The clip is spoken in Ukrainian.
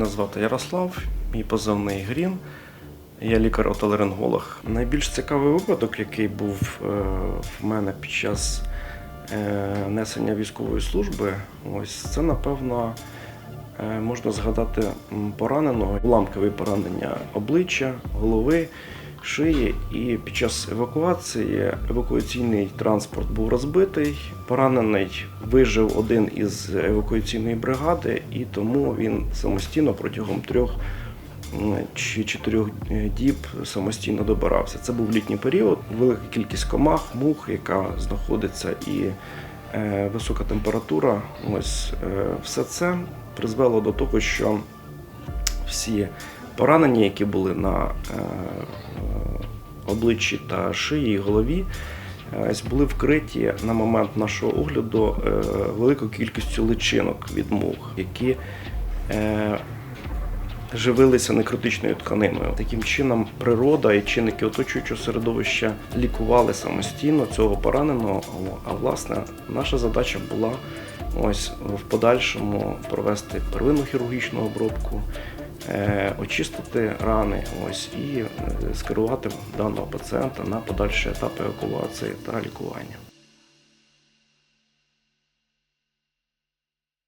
Мене звати Ярослав, мій позивний Грін. Я лікар-отоларинголог. Найбільш цікавий випадок, який був е, в мене під час е, несення військової служби, ось це, напевно, е, можна згадати пораненого, уламкові поранення обличчя, голови, шиї. І під час евакуації евакуаційний транспорт був розбитий. Поранений вижив один із евакуаційної бригади, і тому він самостійно протягом трьох чи чотирьох е, діб самостійно добирався. Це був літній період, велика кількість комах, мух, яка знаходиться, і е, висока температура. Ось е, все це призвело до того, що всі поранення, які були на обличчі та шиї голові, е, були вкриті на момент нашого огляду е, великою кількістю личинок від мух, які е, живилися некритичною тканиною. Таким чином, природа і чинники оточуючого середовища лікували самостійно цього пораненого. А власне, наша задача була ось в подальшому провести первинну хірургічну обробку, очистити рани, ось і е, скерувати даного пацієнта на подальші етапи евакуації та лікування.